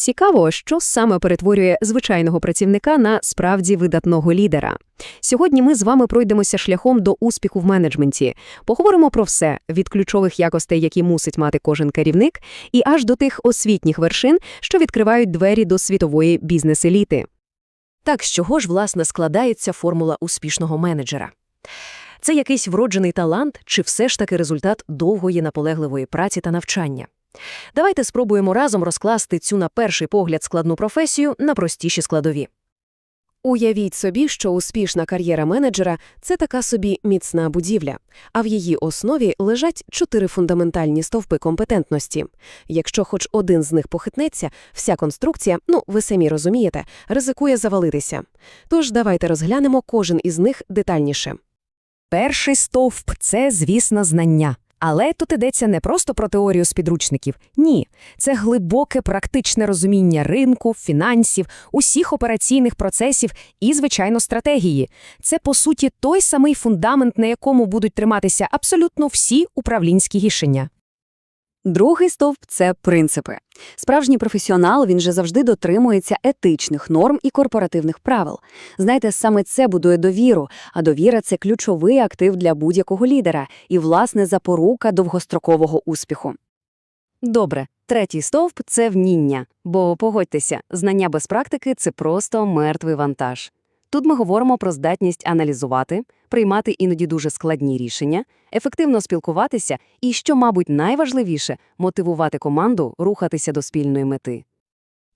Цікаво, що саме перетворює звичайного працівника на справді видатного лідера. Сьогодні ми з вами пройдемося шляхом до успіху в менеджменті. Поговоримо про все від ключових якостей, які мусить мати кожен керівник, і аж до тих освітніх вершин, що відкривають двері до світової бізнес-еліти. Так, з чого ж, власне, складається формула успішного менеджера? Це якийсь вроджений талант чи все ж таки результат довгої наполегливої праці та навчання? Давайте спробуємо разом розкласти цю на перший погляд складну професію на простіші складові. Уявіть собі, що успішна кар'єра менеджера – це така собі міцна будівля, а в її основі лежать чотири фундаментальні стовпи компетентності. Якщо хоч один з них похитнеться, вся конструкція, ну, ви самі розумієте, ризикує завалитися. Тож давайте розглянемо кожен із них детальніше. Перший стовп це, звісно, знання. Але тут йдеться не просто про теорію з підручників. Ні, це глибоке практичне розуміння ринку, фінансів, усіх операційних процесів і, звичайно, стратегії. Це, по суті, той самий фундамент, на якому будуть триматися абсолютно всі управлінські рішення. Другий стовп це принципи. Справжній професіонал він же завжди дотримується етичних норм і корпоративних правил. Знаєте, саме це будує довіру, а довіра це ключовий актив для будь-якого лідера і, власне, запорука довгострокового успіху. Добре, третій стовп це вміння. Бо погодьтеся, знання без практики це просто мертвий вантаж. Тут ми говоримо про здатність аналізувати, приймати іноді дуже складні рішення, ефективно спілкуватися і, що, мабуть, найважливіше, мотивувати команду рухатися до спільної мети.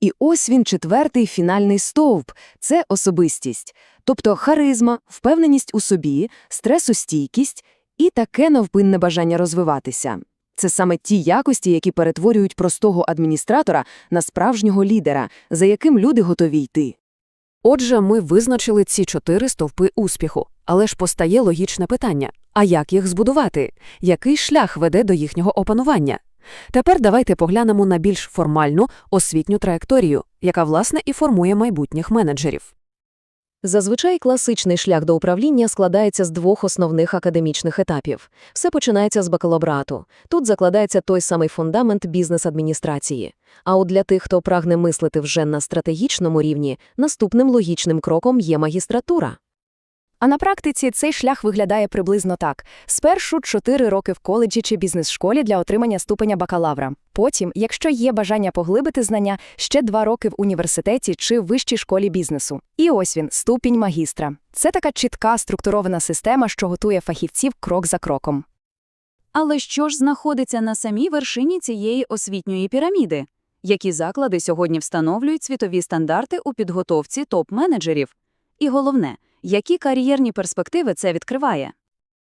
І ось він четвертий фінальний стовп – це особистість. Тобто харизма, впевненість у собі, стресостійкість і таке навпинне бажання розвиватися. Це саме ті якості, які перетворюють простого адміністратора на справжнього лідера, за яким люди готові йти. Отже, ми визначили ці чотири стовпи успіху. Але ж постає логічне питання – а як їх збудувати? Який шлях веде до їхнього опанування? Тепер давайте поглянемо на більш формальну освітню траєкторію, яка, власне, і формує майбутніх менеджерів. Зазвичай класичний шлях до управління складається з двох основних академічних етапів. Все починається з бакалаврату. Тут закладається той самий фундамент бізнес-адміністрації. А от для тих, хто прагне мислити вже на стратегічному рівні, наступним логічним кроком є магістратура. А на практиці цей шлях виглядає приблизно так: спершу 4 роки в коледжі чи бізнес-школі для отримання ступеня бакалавра. Потім, якщо є бажання поглибити знання, ще 2 роки в університеті чи вищій школі бізнесу. І ось він, ступінь магістра. Це така чітка структурована система, що готує фахівців крок за кроком. Але що ж знаходиться на самій вершині цієї освітньої піраміди? Які заклади сьогодні встановлюють світові стандарти у підготовці топ-менеджерів? І головне, які кар'єрні перспективи це відкриває?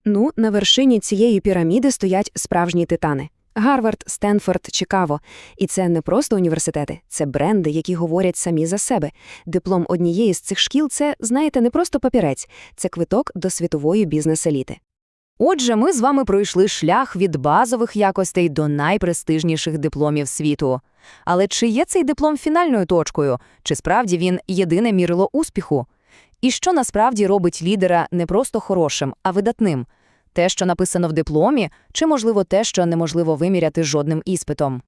Ну, на вершині цієї піраміди стоять справжні титани. Гарвард, Стенфорд, Чикаго. І це не просто університети, це бренди, які говорять самі за себе. Диплом однієї з цих шкіл – це, знаєте, не просто папірець, це квиток до світової бізнес-еліти. Отже, ми з вами пройшли шлях від базових якостей до найпрестижніших дипломів світу. Але чи є цей диплом фінальною точкою? Чи справді він єдине мірило успіху? І що насправді робить лідера не просто хорошим, а видатним? Те, що написано в дипломі, чи, можливо, те, що неможливо виміряти жодним іспитом?